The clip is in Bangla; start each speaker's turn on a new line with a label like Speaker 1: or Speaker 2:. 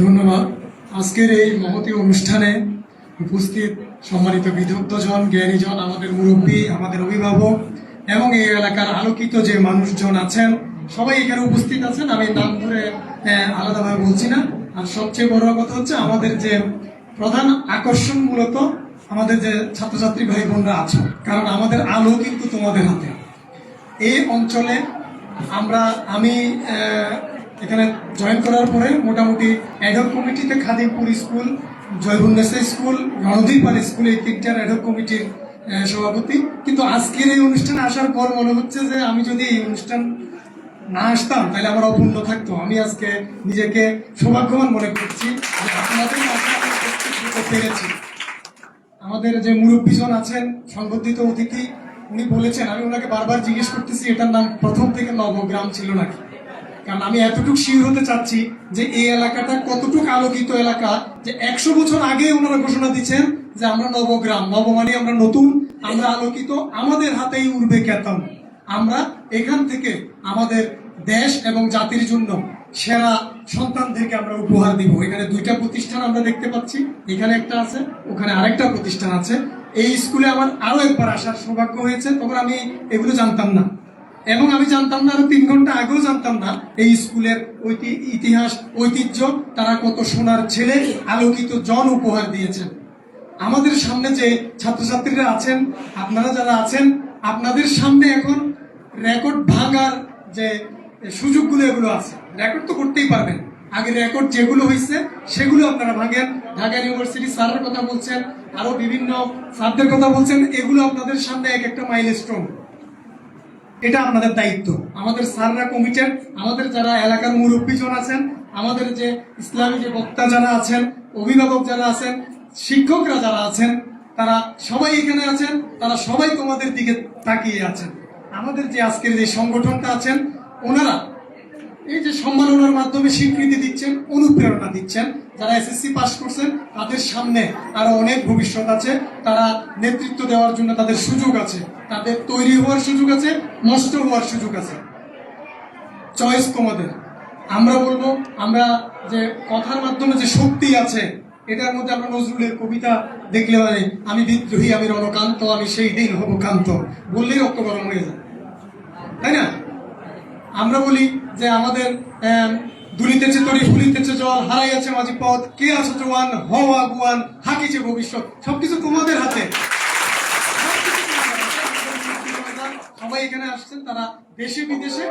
Speaker 1: ধন্যবাদ। আজকের এই মহতী অনুষ্ঠানে উপস্থিত সম্মানিত বিদগ্ধজন, জ্ঞানীজন, আমাদের মুরব্বী, আমাদের অভিভাবক এবং এই এলাকার আলোকিত যে মানুষজন আছেন, সবাই এখানে উপস্থিত আছেন। আমি নাম ধরে আলাদাভাবে বলছি না। আর সবচেয়ে বড় কথা হচ্ছে আমাদের যে প্রধান আকর্ষণ মূলত আমাদের যে ছাত্রছাত্রী ভাই বোনরা আছো। কারণ আমাদের আলো কিন্তু তোমাদের হাতে। এই অঞ্চলে আমরা, আমি এখানে জয়েন করার পরে মোটামুটি অ্যাডহক কমিটিতে Khadimpur school Joybunnesa school, Ranadipal school এই তিনটার অ্যাডহক কমিটির সভাপতি। কিন্তু আজকের এই অনুষ্ঠানে আসার পর মনে হচ্ছে যে আমি যদি এই অনুষ্ঠান না আসতাম, তাহলে আমার অপূর্ণ থাকতো। আমি আজকে নিজেকে সৌভাগ্যবান মনে করছি আপনাদের পেরেছি। আমাদের যে মুরব্বীজন আছেন, সংবর্ধিত অতিথি, উনি বলেছেন, আমি ওনাকে বারবার জিজ্ঞেস করতেছি, এটার নাম প্রথম থেকে নবগ্রাম ছিল নাকি? কারণ আমি এতটুকু শিওর হতে চাচ্ছি যে এই এলাকাটা কতটুকু আলোকিত এলাকা যে একশো বছর আগে ওনারা ঘোষণা দিচ্ছেন যে আমরা নবগ্রাম নব মানে আমরা নতুন, আমরা আলোকিত, আমাদের হাতেই উড়বে কেতন। আমরা এখান থেকে আমাদের দেশ এবং জাতির জন্য সেরা সন্তানদেরকে আমরা উপহার দিব। এখানে দুইটা প্রতিষ্ঠান আমরা দেখতে পাচ্ছি। এখানে একটা আছে, ওখানে আরেকটা প্রতিষ্ঠান আছে। এই স্কুলে আমার আরও একবার আসার সৌভাগ্য হয়েছে, তখন আমি এগুলো জানতাম না। এবং আমি জানতাম না, আরও তিন ঘণ্টা আগেও জানতাম না এই স্কুলের ইতিহাস, ঐতিহ্য, তারা কত সোনার ছেলে, আলোকিত জন উপহার দিয়েছেন। আমাদের সামনে যে ছাত্রছাত্রীরা আছেন, আপনারা যারা আছেন, আপনাদের সামনে এখন রেকর্ড ভাঙার যে সুযোগগুলো এগুলো আছে। রেকর্ড তো করতেই পারবেন। আগে রেকর্ড যেগুলো হয়েছে সেগুলো আপনারা ভাঙেন। ঢাকা ইউনিভার্সিটি স্যারের কথা বলছেন, আরও বিভিন্ন স্যারদের কথা বলছেন, এগুলো আপনাদের সামনে এক একটা মাইলস্টোন এটা আপনাদের দায়িত্ব। আমাদের সাররা কমিটেড আমাদের যারা এলাকার মুরব্বীজন আছেন, আমাদের যে ইসলামী যে বক্তা যারা আছেন, অভিভাবক যারা আছেন, শিক্ষকরা যারা আছেন, তারা সবাই এখানে আছেন, তারা সবাই তোমাদের দিকে তাকিয়ে আছেন। আমাদের যে আজকের যে সংগঠনটা আছেন, ওনারা এই যে সম্মাননার মাধ্যমে স্বীকৃতি দিচ্ছেন, অনুপ্রেরণা দিচ্ছেন, যারা এসএসসি পাস করছেন, তাদের সামনে আরও অনেক ভবিষ্যৎ আছে। তারা নেতৃত্ব দেওয়ার জন্য তাদের সুযোগ আছে। তাদের তৈরি হওয়ার সুযোগ আছে, নষ্ট হওয়ার সুযোগ আছে। চয়েস তোমাদের। আমরা বলব, আমরা যে কথার মাধ্যমে যে শক্তি আছে, এটার মধ্যে আমরা নজরুলের কবিতা দেখলে মানে আমি বিদ্রোহী, আমি রণকান্ত, আমি সেই দিন হব কান্ত। বললেই রক্ত গরম হয়ে যায়। তাই না? আমরা বলি যে আমাদের আম, দুলিতেছে তরি ফুলিতেছে জল আছে মাঝি পথ কে আছো জোয়ান হও আগুয়ান হাকিছে ভবিষ্যৎ সবকিছু তোমাদের হাতে। সবাই এখানে আসছেন তারা দেশে বিদেশে